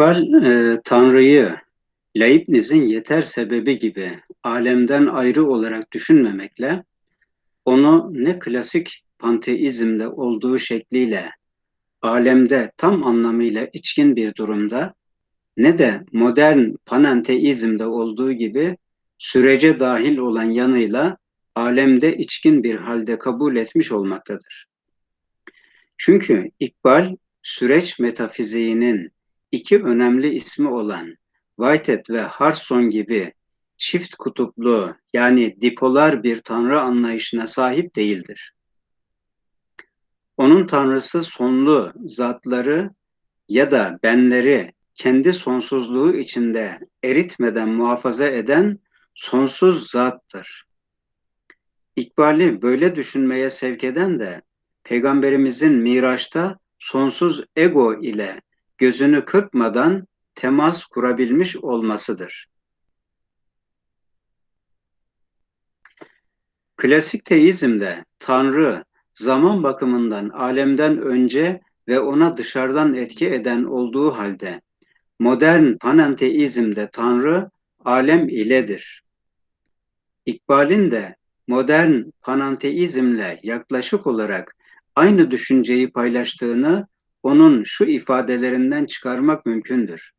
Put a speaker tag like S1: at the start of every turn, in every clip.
S1: İkbal, e, Tanrı'yı Leibniz'in yeter sebebi gibi alemden ayrı olarak düşünmemekle, onu ne klasik panteizmde olduğu şekliyle alemde tam anlamıyla içkin bir durumda, ne de modern panenteizmde olduğu gibi sürece dahil olan yanıyla alemde içkin bir halde kabul etmiş olmaktadır. Çünkü İkbal, süreç metafiziğinin iki önemli ismi olan Whitehead ve Harson gibi çift kutuplu yani dipolar bir tanrı anlayışına sahip değildir. Onun tanrısı sonlu zatları ya da benleri kendi sonsuzluğu içinde eritmeden muhafaza eden sonsuz zattır. İkbali böyle düşünmeye sevk eden de Peygamberimizin Miraç'ta sonsuz ego ile gözünü kırpmadan temas kurabilmiş olmasıdır. Klasik teizmde Tanrı zaman bakımından alemden önce ve ona dışarıdan etki eden olduğu halde modern panenteizmde Tanrı alem iledir. İkbal'in de modern panenteizmle yaklaşık olarak aynı düşünceyi paylaştığını onun şu ifadelerinden çıkarmak mümkündür.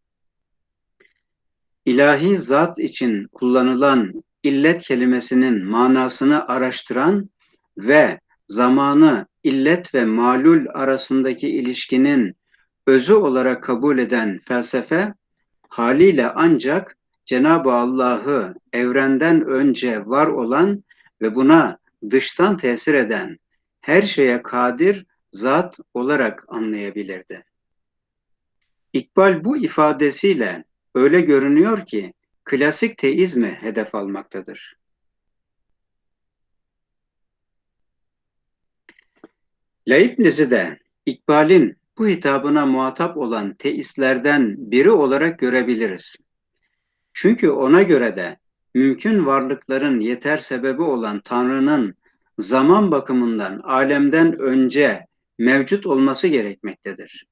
S1: İlahi zat için kullanılan illet kelimesinin manasını araştıran ve zamanı illet ve malul arasındaki ilişkinin özü olarak kabul eden felsefe haliyle ancak Cenab-ı Allah'ı evrenden önce var olan ve buna dıştan tesir eden her şeye kadir zat olarak anlayabilirdi. İkbal bu ifadesiyle öyle görünüyor ki klasik teizmi hedef almaktadır. Leibniz'i de İkbal'in bu hitabına muhatap olan teistlerden biri olarak görebiliriz. Çünkü ona göre de mümkün varlıkların yeter sebebi olan Tanrı'nın zaman bakımından alemden önce mevcut olması gerekmektedir.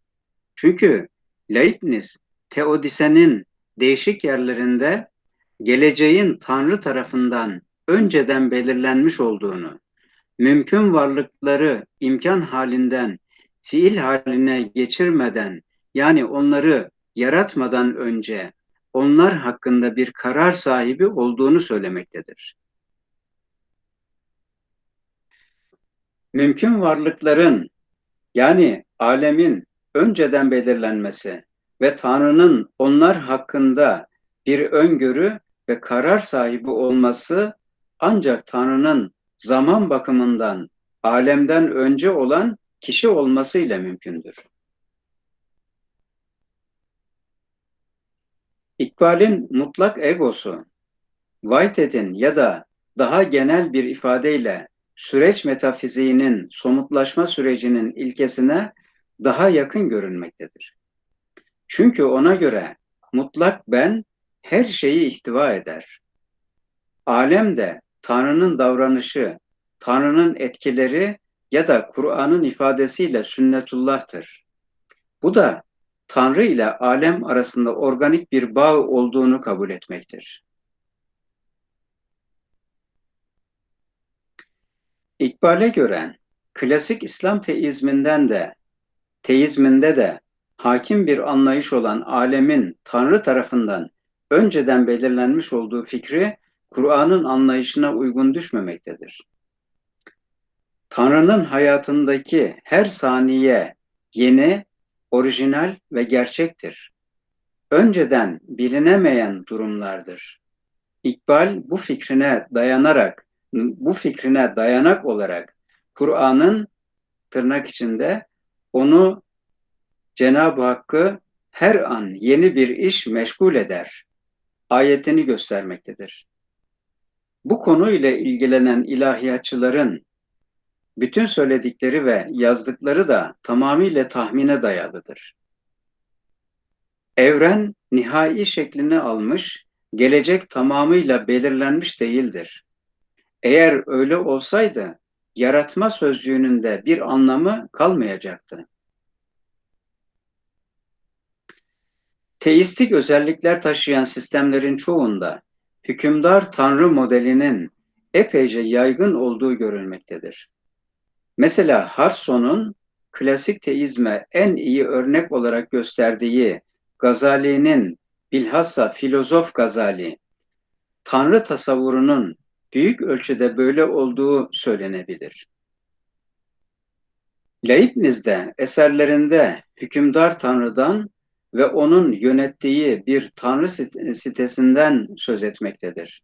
S1: Çünkü Leibniz Teodise'nin değişik yerlerinde geleceğin Tanrı tarafından önceden belirlenmiş olduğunu, mümkün varlıkları imkan halinden fiil haline geçirmeden yani onları yaratmadan önce onlar hakkında bir karar sahibi olduğunu söylemektedir. Mümkün varlıkların yani alemin önceden belirlenmesi ve Tanrı'nın onlar hakkında bir öngörü ve karar sahibi olması ancak Tanrı'nın zaman bakımından alemden önce olan kişi olmasıyla mümkündür. İkbal'in mutlak egosu, Whitehead'in ya da daha genel bir ifadeyle süreç metafiziğinin somutlaşma sürecinin ilkesine daha yakın görünmektedir. Çünkü ona göre mutlak ben her şeyi ihtiva eder. Alem de Tanrı'nın davranışı, Tanrı'nın etkileri ya da Kur'an'ın ifadesiyle sünnetullah'tır. Bu da Tanrı ile alem arasında organik bir bağ olduğunu kabul etmektir. İkbal'e göre klasik İslam teizminden de teizminde de hakim bir anlayış olan alemin Tanrı tarafından önceden belirlenmiş olduğu fikri Kur'an'ın anlayışına uygun düşmemektedir. Tanrı'nın hayatındaki her saniye yeni, orijinal ve gerçektir. Önceden bilinemeyen durumlardır. İkbal bu fikrine dayanarak, bu fikrine dayanak olarak Kur'an'ın tırnak içinde onu Cenab-ı Hakk'ı her an yeni bir iş meşgul eder. Ayetini göstermektedir. Bu konuyla ilgilenen ilahiyatçıların bütün söyledikleri ve yazdıkları da tamamıyla tahmine dayalıdır. Evren nihai şeklini almış, gelecek tamamıyla belirlenmiş değildir. Eğer öyle olsaydı, yaratma sözcüğünün de bir anlamı kalmayacaktı. Teistik özellikler taşıyan sistemlerin çoğunda hükümdar tanrı modelinin epeyce yaygın olduğu görülmektedir. Mesela Harson'un klasik teizme en iyi örnek olarak gösterdiği Gazali'nin bilhassa filozof Gazali, Tanrı tasavvurunun büyük ölçüde böyle olduğu söylenebilir. Leibniz de eserlerinde hükümdar Tanrı'dan ve onun yönettiği bir Tanrı sitesinden söz etmektedir.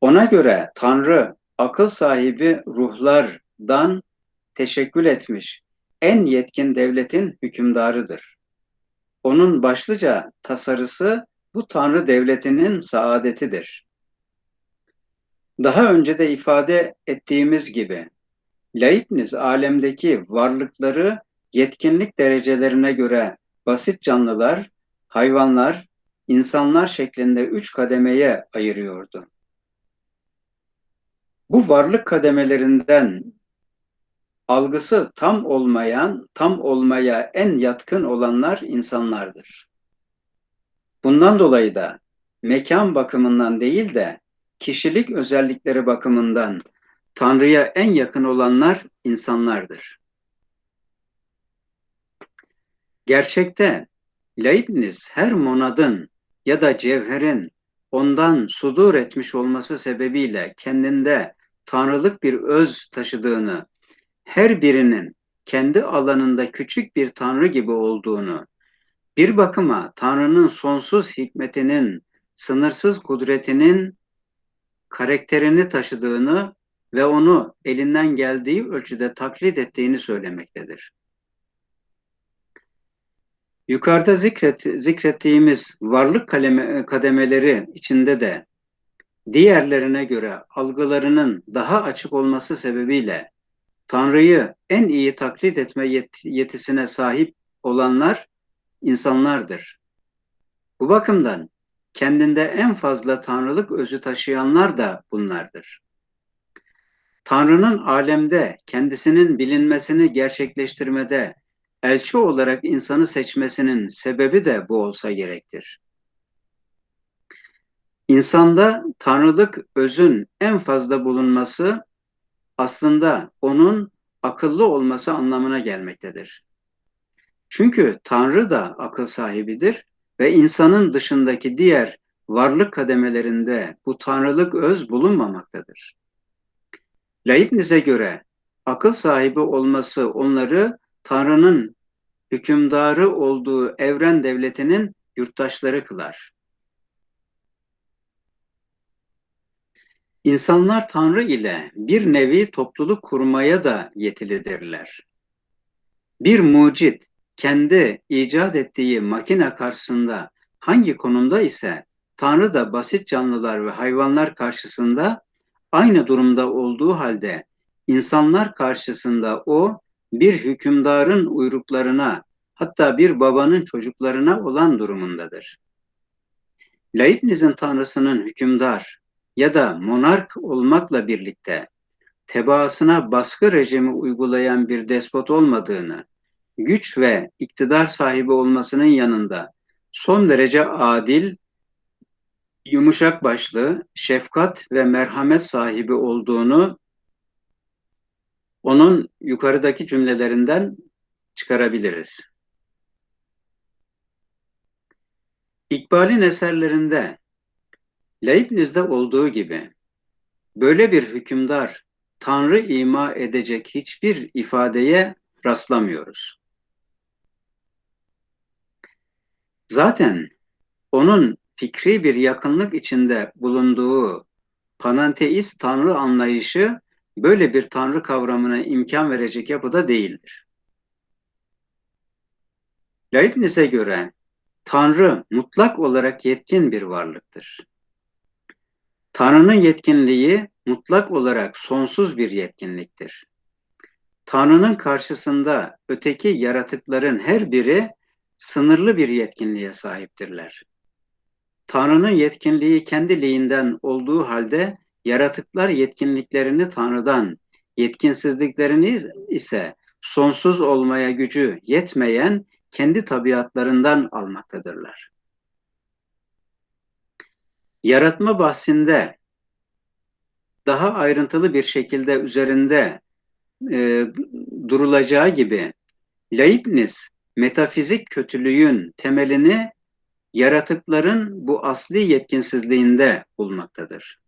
S1: Ona göre Tanrı akıl sahibi ruhlardan teşekkül etmiş en yetkin devletin hükümdarıdır. Onun başlıca tasarısı bu Tanrı devletinin saadetidir. Daha önce de ifade ettiğimiz gibi Leibniz alemdeki varlıkları yetkinlik derecelerine göre basit canlılar, hayvanlar, insanlar şeklinde üç kademeye ayırıyordu. Bu varlık kademelerinden algısı tam olmayan, tam olmaya en yatkın olanlar insanlardır. Bundan dolayı da mekan bakımından değil de kişilik özellikleri bakımından Tanrı'ya en yakın olanlar insanlardır. Gerçekte Leibniz her monadın ya da cevherin ondan sudur etmiş olması sebebiyle kendinde tanrılık bir öz taşıdığını, her birinin kendi alanında küçük bir tanrı gibi olduğunu, bir bakıma Tanrı'nın sonsuz hikmetinin, sınırsız kudretinin karakterini taşıdığını ve onu elinden geldiği ölçüde taklit ettiğini söylemektedir. Yukarıda zikret, zikrettiğimiz varlık kaleme, kademeleri içinde de diğerlerine göre algılarının daha açık olması sebebiyle Tanrı'yı en iyi taklit etme yet yetisine sahip olanlar insanlardır. Bu bakımdan kendinde en fazla tanrılık özü taşıyanlar da bunlardır. Tanrı'nın alemde kendisinin bilinmesini gerçekleştirmede elçi olarak insanı seçmesinin sebebi de bu olsa gerektir. İnsanda tanrılık özün en fazla bulunması aslında onun akıllı olması anlamına gelmektedir. Çünkü Tanrı da akıl sahibidir ve insanın dışındaki diğer varlık kademelerinde bu tanrılık öz bulunmamaktadır. Leibniz'e göre akıl sahibi olması onları Tanrı'nın hükümdarı olduğu evren devletinin yurttaşları kılar. İnsanlar Tanrı ile bir nevi topluluk kurmaya da yetilidirler. Bir mucit kendi icat ettiği makine karşısında hangi konumda ise Tanrı da basit canlılar ve hayvanlar karşısında aynı durumda olduğu halde insanlar karşısında o bir hükümdarın uyruklarına hatta bir babanın çocuklarına olan durumundadır. Leibniz'in tanrısının hükümdar ya da monark olmakla birlikte tebaasına baskı rejimi uygulayan bir despot olmadığını, güç ve iktidar sahibi olmasının yanında son derece adil, yumuşak başlı, şefkat ve merhamet sahibi olduğunu onun yukarıdaki cümlelerinden çıkarabiliriz. İkbal'in eserlerinde Leibniz'de olduğu gibi böyle bir hükümdar Tanrı ima edecek hiçbir ifadeye rastlamıyoruz. Zaten onun fikri bir yakınlık içinde bulunduğu panenteist tanrı anlayışı böyle bir tanrı kavramına imkan verecek yapıda değildir. Leibniz'e göre tanrı mutlak olarak yetkin bir varlıktır. Tanrı'nın yetkinliği mutlak olarak sonsuz bir yetkinliktir. Tanrı'nın karşısında öteki yaratıkların her biri sınırlı bir yetkinliğe sahiptirler. Tanrı'nın yetkinliği kendiliğinden olduğu halde yaratıklar yetkinliklerini Tanrı'dan, yetkinsizliklerini ise sonsuz olmaya gücü yetmeyen kendi tabiatlarından almaktadırlar. Yaratma bahsinde daha ayrıntılı bir şekilde üzerinde e, durulacağı gibi Leibniz metafizik kötülüğün temelini yaratıkların bu asli yetkinsizliğinde bulmaktadır.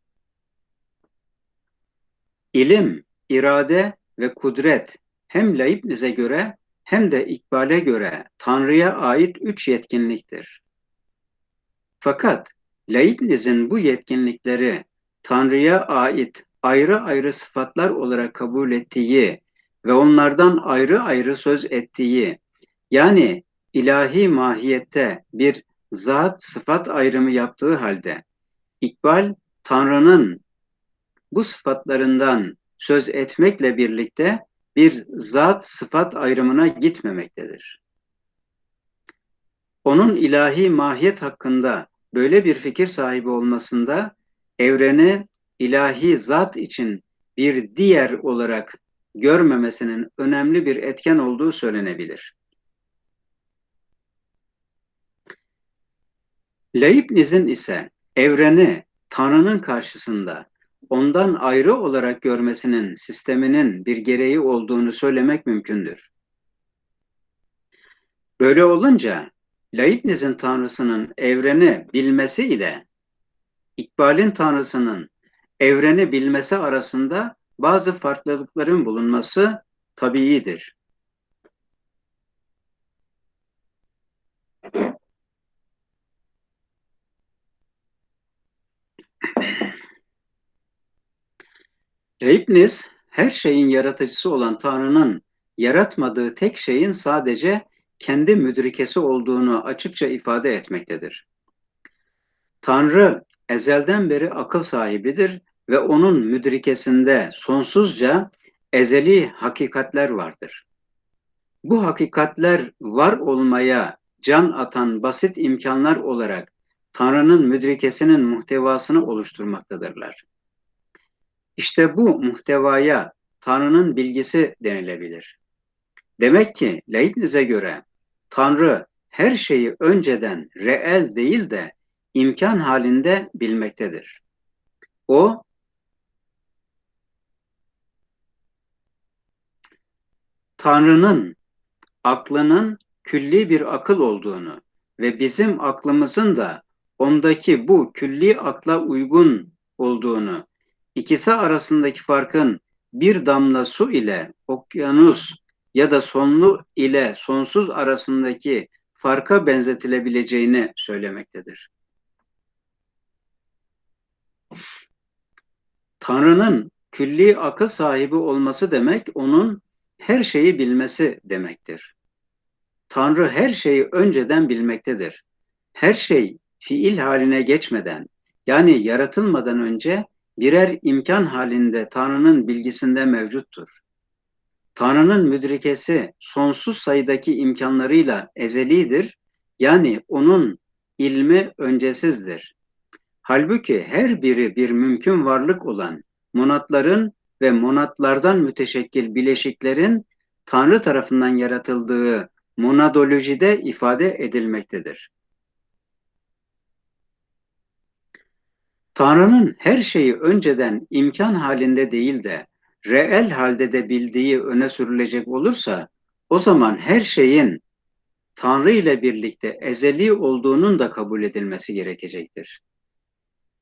S1: İlim, irade ve kudret hem Leibniz'e göre hem de İkbal'e göre Tanrı'ya ait üç yetkinliktir. Fakat Leibniz'in bu yetkinlikleri Tanrı'ya ait ayrı ayrı sıfatlar olarak kabul ettiği ve onlardan ayrı ayrı söz ettiği yani ilahi mahiyette bir zat sıfat ayrımı yaptığı halde İkbal Tanrı'nın bu sıfatlarından söz etmekle birlikte bir zat sıfat ayrımına gitmemektedir. Onun ilahi mahiyet hakkında böyle bir fikir sahibi olmasında evreni ilahi zat için bir diğer olarak görmemesinin önemli bir etken olduğu söylenebilir. Leibniz'in ise evreni Tanrı'nın karşısında ondan ayrı olarak görmesinin sisteminin bir gereği olduğunu söylemek mümkündür. Böyle olunca Leibniz'in tanrısının evreni bilmesi ile İkbal'in tanrısının evreni bilmesi arasında bazı farklılıkların bulunması tabiidir. Leibniz her şeyin yaratıcısı olan Tanrı'nın yaratmadığı tek şeyin sadece kendi müdrikesi olduğunu açıkça ifade etmektedir. Tanrı ezelden beri akıl sahibidir ve onun müdrikesinde sonsuzca ezeli hakikatler vardır. Bu hakikatler var olmaya can atan basit imkanlar olarak Tanrı'nın müdrikesinin muhtevasını oluşturmaktadırlar. İşte bu muhtevaya Tanrı'nın bilgisi denilebilir. Demek ki Leibniz'e göre Tanrı her şeyi önceden reel değil de imkan halinde bilmektedir. O Tanrı'nın aklının külli bir akıl olduğunu ve bizim aklımızın da ondaki bu külli akla uygun olduğunu İkisi arasındaki farkın bir damla su ile okyanus ya da sonlu ile sonsuz arasındaki farka benzetilebileceğini söylemektedir. Tanrı'nın külli akıl sahibi olması demek onun her şeyi bilmesi demektir. Tanrı her şeyi önceden bilmektedir. Her şey fiil haline geçmeden yani yaratılmadan önce birer imkan halinde Tanrı'nın bilgisinde mevcuttur. Tanrı'nın müdrikesi sonsuz sayıdaki imkanlarıyla ezelidir. Yani onun ilmi öncesizdir. Halbuki her biri bir mümkün varlık olan monatların ve monatlardan müteşekkil bileşiklerin Tanrı tarafından yaratıldığı monadolojide ifade edilmektedir. Tanrı'nın her şeyi önceden imkan halinde değil de reel halde de bildiği öne sürülecek olursa o zaman her şeyin Tanrı ile birlikte ezeli olduğunun da kabul edilmesi gerekecektir.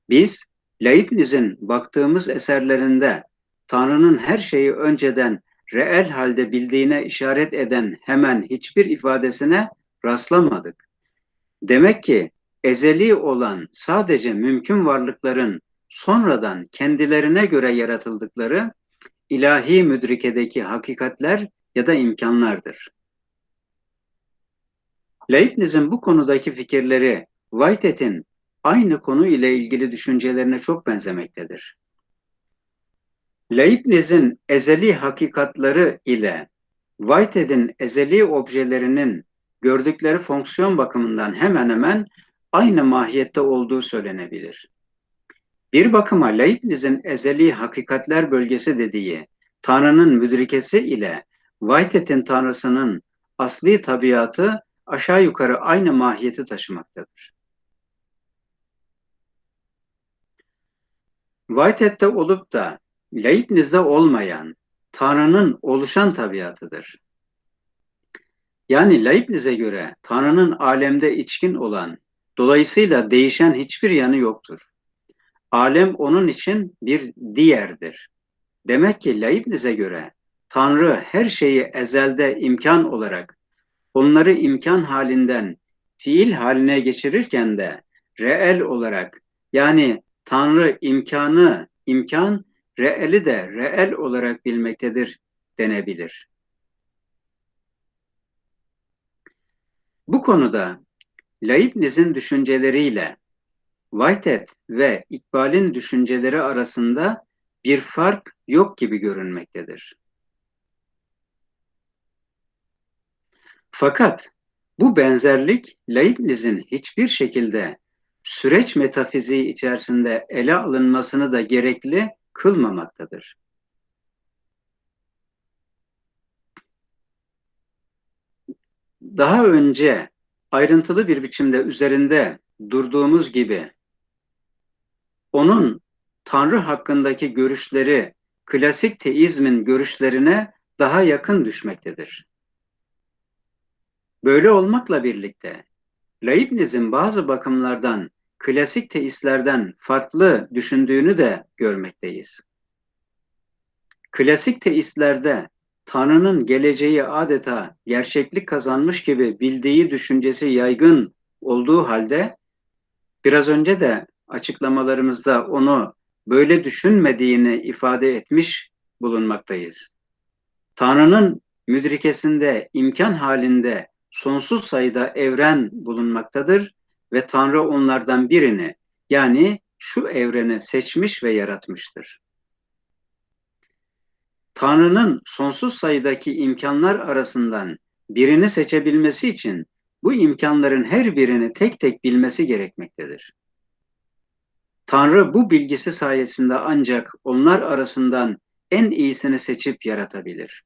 S1: Biz Leibniz'in baktığımız eserlerinde Tanrı'nın her şeyi önceden reel halde bildiğine işaret eden hemen hiçbir ifadesine rastlamadık. Demek ki ezeli olan sadece mümkün varlıkların sonradan kendilerine göre yaratıldıkları ilahi müdrikedeki hakikatler ya da imkanlardır. Leibniz'in bu konudaki fikirleri Whitehead'in aynı konu ile ilgili düşüncelerine çok benzemektedir. Leibniz'in ezeli hakikatları ile Whitehead'in ezeli objelerinin gördükleri fonksiyon bakımından hemen hemen aynı mahiyette olduğu söylenebilir. Bir bakıma Leibniz'in ezeli hakikatler bölgesi dediği Tanrı'nın müdrikesi ile Whitehead'in Tanrısının asli tabiatı aşağı yukarı aynı mahiyeti taşımaktadır. Whitehead'de olup da Leibniz'de olmayan Tanrı'nın oluşan tabiatıdır. Yani Leibniz'e göre Tanrı'nın alemde içkin olan, dolayısıyla değişen hiçbir yanı yoktur. Alem onun için bir diğerdir. Demek ki Leibniz'e göre Tanrı her şeyi ezelde imkan olarak, onları imkan halinden fiil haline geçirirken de reel olarak yani Tanrı imkanı imkan, reeli de reel olarak bilmektedir denebilir. Bu konuda Leibniz'in düşünceleriyle Whitehead ve İkbal'in düşünceleri arasında bir fark yok gibi görünmektedir. Fakat bu benzerlik Leibniz'in hiçbir şekilde süreç metafiziği içerisinde ele alınmasını da gerekli kılmamaktadır. Daha önce ayrıntılı bir biçimde üzerinde durduğumuz gibi onun Tanrı hakkındaki görüşleri klasik teizmin görüşlerine daha yakın düşmektedir. Böyle olmakla birlikte Leibniz'in bazı bakımlardan klasik teistlerden farklı düşündüğünü de görmekteyiz. Klasik teistlerde Tanrı'nın geleceği adeta gerçeklik kazanmış gibi bildiği düşüncesi yaygın olduğu halde biraz önce de açıklamalarımızda onu böyle düşünmediğini ifade etmiş bulunmaktayız. Tanrı'nın müdrikesinde imkan halinde sonsuz sayıda evren bulunmaktadır ve Tanrı onlardan birini yani şu evreni seçmiş ve yaratmıştır. Tanrı'nın sonsuz sayıdaki imkanlar arasından birini seçebilmesi için bu imkanların her birini tek tek bilmesi gerekmektedir. Tanrı bu bilgisi sayesinde ancak onlar arasından en iyisini seçip yaratabilir.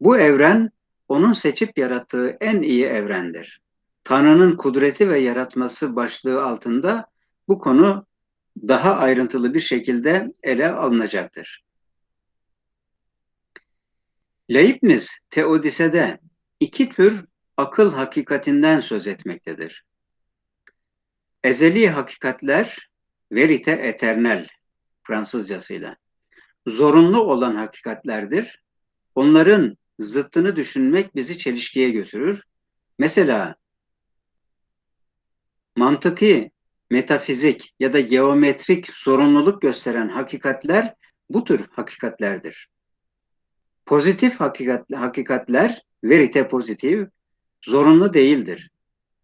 S1: Bu evren onun seçip yarattığı en iyi evrendir. Tanrı'nın kudreti ve yaratması başlığı altında bu konu daha ayrıntılı bir şekilde ele alınacaktır. Leibniz Teodisede iki tür akıl hakikatinden söz etmektedir. Ezeli hakikatler verite eternel Fransızcasıyla zorunlu olan hakikatlerdir. Onların zıttını düşünmek bizi çelişkiye götürür. Mesela mantıki, metafizik ya da geometrik zorunluluk gösteren hakikatler bu tür hakikatlerdir. Pozitif hakikat, hakikatler, verite pozitif, zorunlu değildir.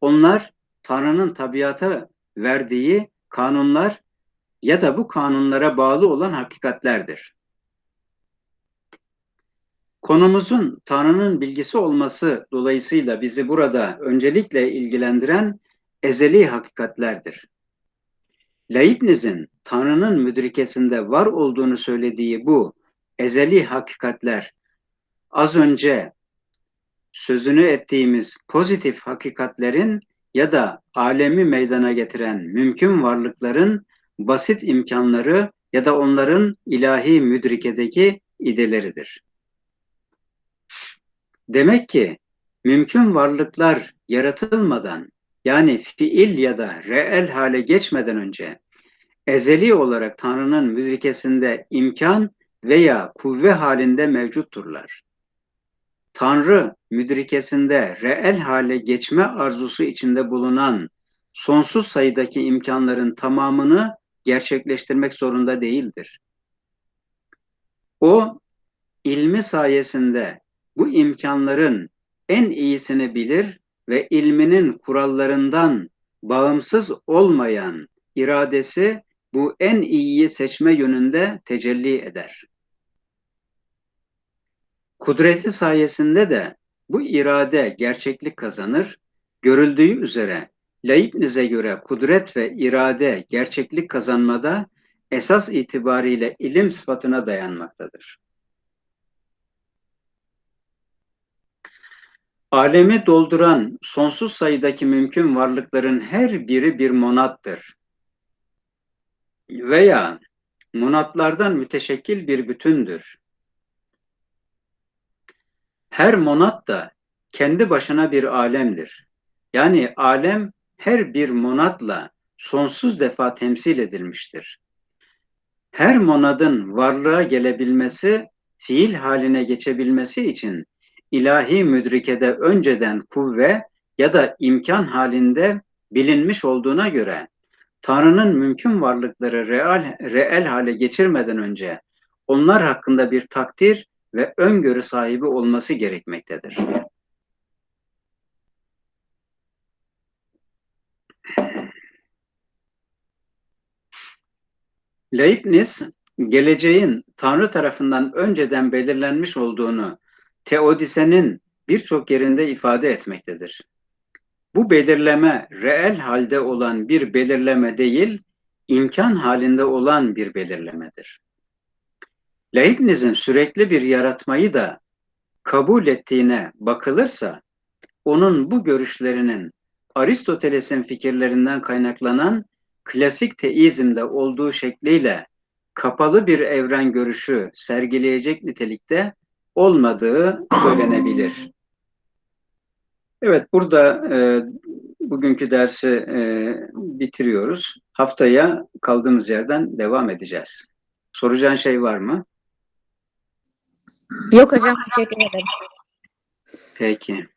S1: Onlar Tanrı'nın tabiata verdiği kanunlar ya da bu kanunlara bağlı olan hakikatlerdir. Konumuzun Tanrı'nın bilgisi olması dolayısıyla bizi burada öncelikle ilgilendiren ezeli hakikatlerdir. Leibniz'in Tanrı'nın müdrikesinde var olduğunu söylediği bu ezeli hakikatler az önce sözünü ettiğimiz pozitif hakikatlerin ya da alemi meydana getiren mümkün varlıkların basit imkanları ya da onların ilahi müdrikedeki ideleridir. Demek ki mümkün varlıklar yaratılmadan yani fiil ya da reel hale geçmeden önce ezeli olarak Tanrı'nın müzikesinde imkan veya kuvve halinde mevcutturlar. Tanrı müdrikesinde reel hale geçme arzusu içinde bulunan sonsuz sayıdaki imkanların tamamını gerçekleştirmek zorunda değildir. O ilmi sayesinde bu imkanların en iyisini bilir ve ilminin kurallarından bağımsız olmayan iradesi bu en iyiyi seçme yönünde tecelli eder. Kudreti sayesinde de bu irade gerçeklik kazanır. Görüldüğü üzere Leibniz'e göre kudret ve irade gerçeklik kazanmada esas itibariyle ilim sıfatına dayanmaktadır. Alemi dolduran sonsuz sayıdaki mümkün varlıkların her biri bir monattır. Veya monatlardan müteşekkil bir bütündür. Her monat da kendi başına bir alemdir. Yani alem her bir monatla sonsuz defa temsil edilmiştir. Her monadın varlığa gelebilmesi, fiil haline geçebilmesi için ilahi müdrikede önceden kuvve ya da imkan halinde bilinmiş olduğuna göre Tanrı'nın mümkün varlıkları real, reel hale geçirmeden önce onlar hakkında bir takdir ve öngörü sahibi olması gerekmektedir. Leibniz, geleceğin Tanrı tarafından önceden belirlenmiş olduğunu Teodise'nin birçok yerinde ifade etmektedir. Bu belirleme reel halde olan bir belirleme değil, imkan halinde olan bir belirlemedir. Leibniz'in sürekli bir yaratmayı da kabul ettiğine bakılırsa, onun bu görüşlerinin Aristoteles'in fikirlerinden kaynaklanan klasik teizmde olduğu şekliyle kapalı bir evren görüşü sergileyecek nitelikte olmadığı söylenebilir. Evet, burada e, bugünkü dersi e, bitiriyoruz. Haftaya kaldığımız yerden devam edeceğiz. Soracağın şey var mı?
S2: Yok hocam teşekkür ederim.
S1: Peki.